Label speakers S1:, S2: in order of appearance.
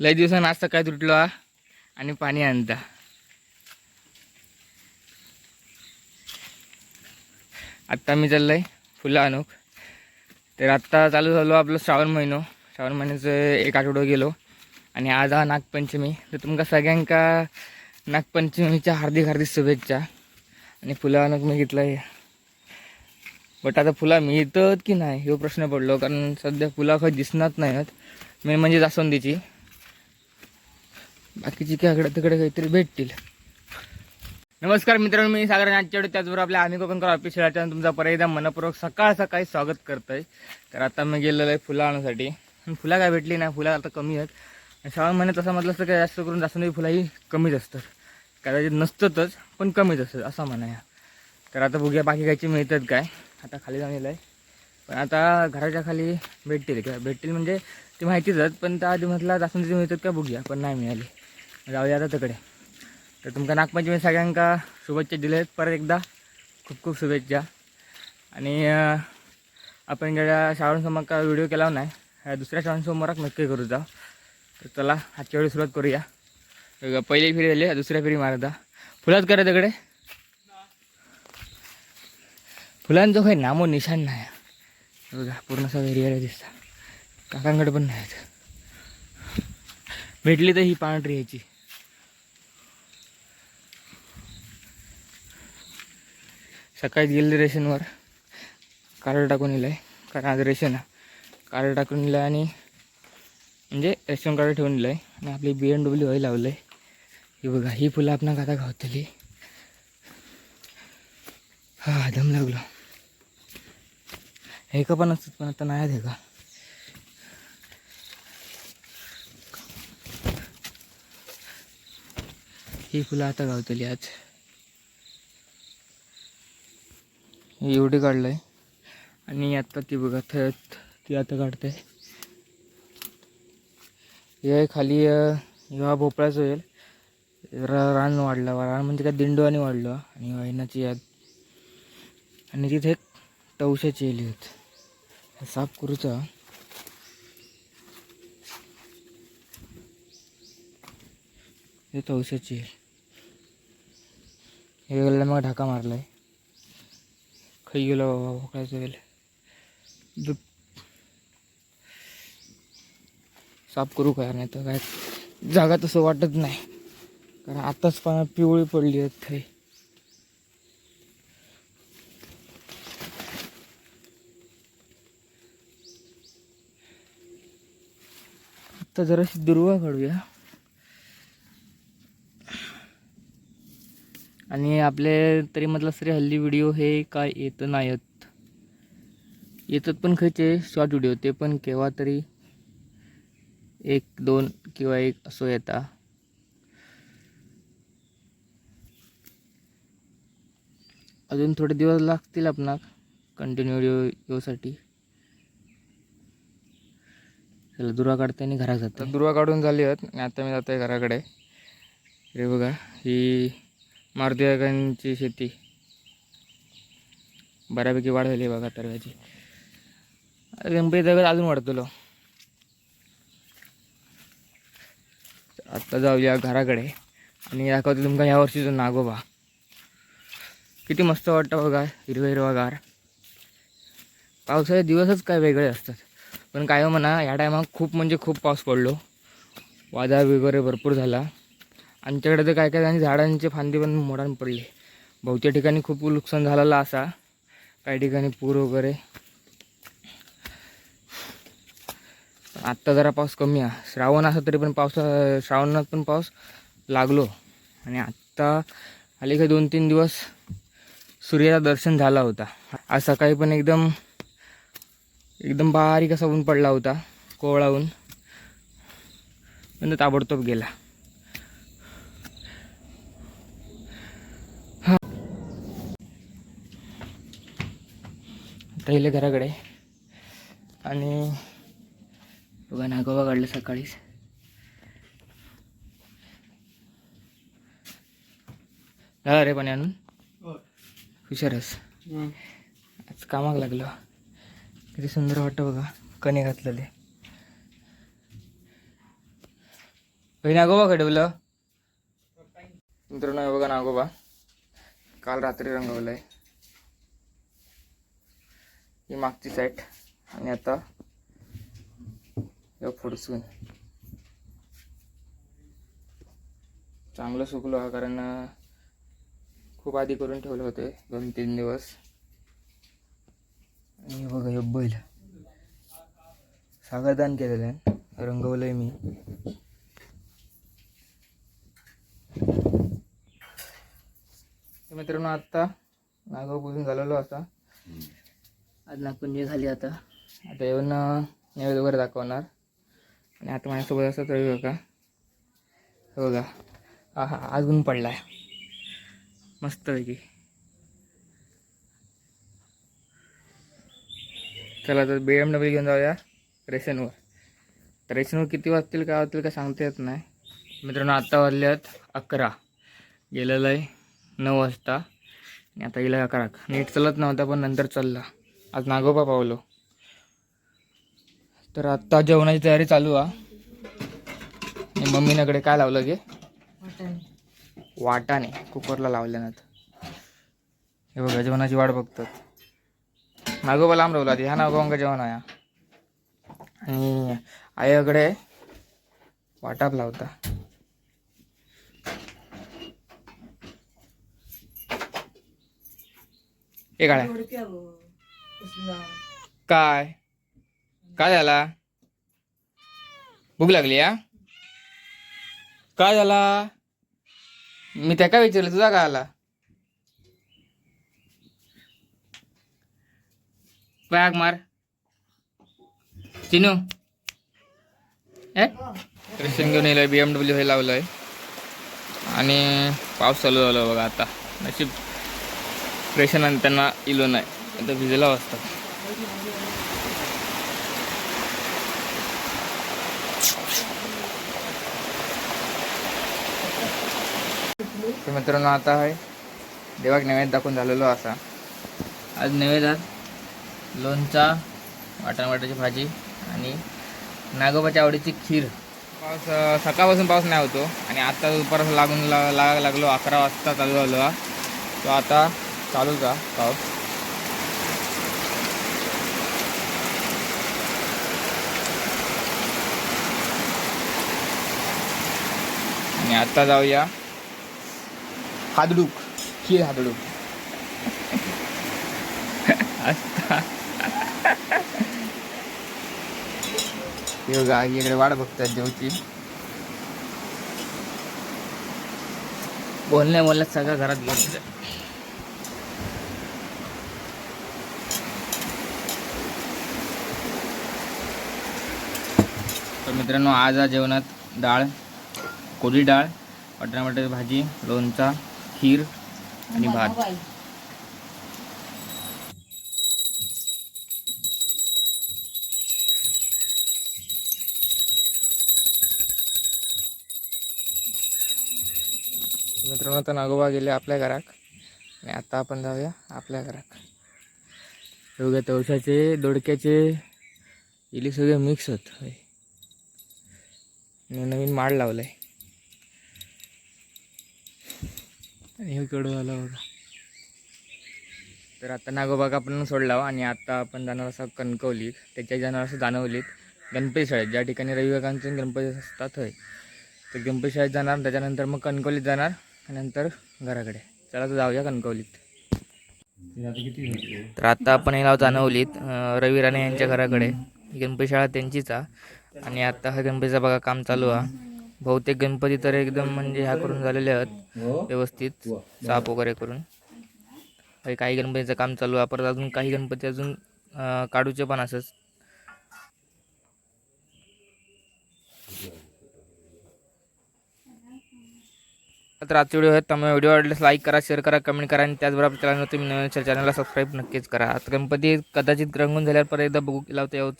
S1: लय दिवसानं आज सकाळी तुटलो आणि पाणी आणता. आत्ता मी चाललंय फुलं आणूक. तर आत्ता चालू झालो आपलं श्रावण महिनो. श्रावण महिन्याचं एक आठवडं गेलो. आणि आज हा नागपंचमी. तर तुमका सगळ्यांका नागपंचमीच्या हार्दिक हार्दिक शुभेच्छा. आणि फुलं आणूक मी घेतलंय. बट आता फुला मिळतात की नाही हो प्रश्न पडलो. कारण सध्या फुला काही दिसणार नाहीत. मी मेन म्हणजे जास्वंदीची. बाकीची काय तिकडे काहीतरी भेटतील. नमस्कार मित्रांनो मी सागर नाट्यवडे त्याचबरोबर आपल्या आम्ही कोकणकर ऑफिस चॅनल तुमचा परत एकदा मनपूर्वक सकाळ सकाळी स्वागत करतोय. तर आता मी गेलेलो आहे फुलं आणण्यासाठी. पण फुलं काय भेटली नाही फुलं आता कमी आहेत. आणि श्रावण महिन्यात असं म्हटलं असतं की जास्त करून जास्त फुलंही कमीच असतात. कदाचित नसतातच पण कमीच असतात असं म्हणा तर आता बघूया बाकी कायची मिळतात काय. आता खाली जाऊन आहे पण आता घराच्या खाली भेटतील किंवा भेटतील म्हणजे ती माहितीच आहेत पण त्या आधी म्हटलं जास्त मिळतात का बघूया पण नाही मिळाली. जाऊया आता तिकडे. तर तुमका नागपंचमी सगळ्यांका शुभेच्छा दिल्यात आहेत परत एकदा खूप खूप शुभेच्छा. आणि आपण ज्या श्रावण का व्हिडिओ केला नाही दुसऱ्या श्रावणसोमवारात नक्की करू जा. तर चला आजच्या वेळी सुरुवात करूया. बघा, पहिली फेरी झाली दुसऱ्या फेरी मारता फुलाच करा तिकडे. फुलांचं काही नामो निशाण नाही. बघा पूर्ण सगळं एरिया दिसता काकांकडे पण नाही भेटली तर ही पांढरी यायची सकाळीच गेले रेशनवर. कार्ड टाकून येलं आहे कारण आज रेशन आहे. कार्ड टाकून दिलं आणि म्हणजे रेशन कार्ड ठेवून दिलं आहे आणि आपली बी एम डब्ल्यू व्हायला लावलं आहे ही बघा ही फुलं आपण आता गावतली हा दम लागलो. हे का पण असतात पण आता नाही आहेत हे का? ही फुलं आता गावतली आज. एवढी काढलं आहे आणि आत्ता ती बघा थत ती आता काढते. हे खाली हा भोपळाच होईल. रान वाढलं रान म्हणजे काय दिंडवाने वाढलं. आणि वाहिनाची याद. आणि तिथे एक तवशाची येली होत साफ करूचा. हे तवशाची येईल. हे मग ढाका मारलाय. खाई गेलो बाबा भोकळाचं वेल दूध. साफ करू काय नाही तर काय? जागा तसं वाटत नाही. कारण आताच पाना पिवळी पडली आहेत थंय आता जराशी दुर्वा काढूया. आणि आपले तरी म्हटलं तरी हल्ली व्हिडिओ हे काय येत नाहीत. येतात पण खयचे शॉर्ट व्हिडिओ ते पण केव्हा तरी एक दोन किंवा एक असो येता. अजून थोडे दिवस लागतील आपणाक कंटिन्यू व्हिडिओ येऊसाठी. चला दुरा काढते आणि घरात जातात दुरा काढून झाली आहेत आणि आता मी जातोय घराकडे. रे बघा ही मारुतीकांची शेती. बऱ्यापैकी वाढ झाली आहे बघा तरव्याची गणपती दगड अजून वाढतलो. आत्ता जाऊया घराकडे. आणि दाखवतो तुमका ह्या वर्षीचा नागोबा किती मस्त वाटतं बघा हिरवं हिरवा गार. पावसाचे दिवसच काय वेगळे असतात. पण काय हो म्हणा ह्या टायमात खूप म्हणजे खूप पाऊस पडलो. वादळ वगैरे भरपूर झाला. आमच्याकडे तर काय काय आणि झाडांचे फांदे पण मोडान पडले. बहुतेक ठिकाणी खूप नुकसान झालेलं असा. काही ठिकाणी पूर वगैरे. आत्ता जरा पाऊस कमी आहे. श्रावण असं तरी पण पाऊस श्रावणात पण पाऊस लागलो. आणि आत्ता आले काही दोन तीन दिवस सूर्याचं दर्शन झाला होता. आज सकाळी पण एकदम एकदम बारीक असा ऊन पडला होता कोवळा ऊन. पण ताबडतोब गेला. येईल घराकडे. आणि बघा नागोबा काढलं सकाळीच. झाला रे पाणी आणून? हुशारच. आज कामाक लागलो. किती सुंदर वाटतं बघा कणे घातलेले हे नागोबा खडवलं मित्रांनो बघा नागोबा काल रात्री रंगवलंय. ही मागची साईड आणि आता हे फुडसून चांगलं सुकलो हा कारण खूप आधी करून ठेवले होते दोन तीन दिवस. आणि बघा हे बैल. सागरदान केलेलं आहे. रंगवलंय मी. मित्रांनो आत्ता नागाव पुजून झालेलो असा आज नागपुंजी झाली आता. आता येऊन अं, नैवेद्य वगैरे दाखवणार. आणि आता माझ्यासोबत असं तर बघा. हो बघा. हा हा आज ऊन पडलाय. मस्तपैकी. चला तर बी एम डब्ल्यू घेऊन जाऊया रेशनवर. तर रेशनवर किती वाजतील काय वाजतील का सांगता येत नाही. मित्रांनो आत्ता वाजले आहेत अकरा. गेलेलं आहे नऊ वाजता. आणि आता गेला अकरा. नीट चलत नव्हता पण नंतर चालला. आज नागोबा पावलो. तर आत्ता जेवणाची तयारी चालू आहे आणि मम्मीनाकडे काय लावलं गे? वाटाने कुकरला लावल्यानंतर हे बघा जेवणाची वाट बघतात. नागोबा लांब राहला ह्या नागोबांका जेवण आहे आणि आईकडे वाटाप लावता. हे काय काय? काय झाला? भूक लागली या काय झाला? मी त्या काय विचारलं? तुझा काय आला? बॅग मार. चिनू. रेशन घेऊन येईल बी एम डब्ल्यू हे लावलं आहे आणि पाऊस चालू झाला बघा आता. नशीब. रेशन आणि त्यांना इलो नाही. आता भिजला वाजता. मित्रांनो आता आहे. देवाक नैवेद्य दाखवून झालेलो असा. आज नैवेद्यात लोणचा वाटाण वाटाची भाजी आणि नागोबाच्या आवडीची खीर. पाऊस सकाळपासून पाऊस नाही होतो आणि आता दुपार लागून ला- लागायला लागलो अकरा वाजता चालू झालो हा. तो आता चालूच का पाऊस. आता जाऊया. हादडूक. खीर हादडूक. योगा इकडे वाट बघतात देवची. बोलण्या बोलण्यात सगळ्या घरात घेऊन तर मित्रांनो आज जेवणात डाळ. कोरडी डाळ वाटाणा बटाट्याची भाजी लोणचा खीर आणि भात. मित्रांनो आता नागोबा गेले आपल्या घरात. आणि आता आपण जाऊया आपल्या घरात. एवढ्या तवशाचे दोडक्याचे इली सगळे मिक्स होत. नवीन माड लावलाय. आणि हे कडू झालं बघा तर आता नागोबाग आपण सोडला हो, आणि आता आपण जाणार असं कणकवली. त्याच्या जाणार असं जाणवलीत गणपती शाळेत. ज्या ठिकाणी रविवारांचे गणपती असतात होय. तर गणपती शाळेत जाणार त्याच्यानंतर मग कणकवलीत जाणार नंतर घराकडे. चला तर जाऊया कणकवलीत. तर आता आपण याला जाणवलीत रवी राणे यांच्या घराकडे. गणपती शाळा त्यांचीच आहे आणि आता हा गणपतीचा बघा काम चालू आहे बहुतेक गणपती तर एकदम म्हणजे ह्या करून झालेले आहेत. व्यवस्थित साफ वगैरे करून. काही गणपतीचं काम चालू आहे. परत अजून काही गणपती अजून काढूचे पण असंच. तर आजचे व्हिडिओ आहेत त्यामुळे व्हिडिओ आवडल्यास लाईक करा शेअर करा कमेंट करा आणि त्याचबरोबर चॅनल तुम्ही नवीन चॅनलला सबस्क्राईब नक्कीच करा. आता गणपती कदाचित रंगून झाल्यावर परत एकदा बघू लावता येऊ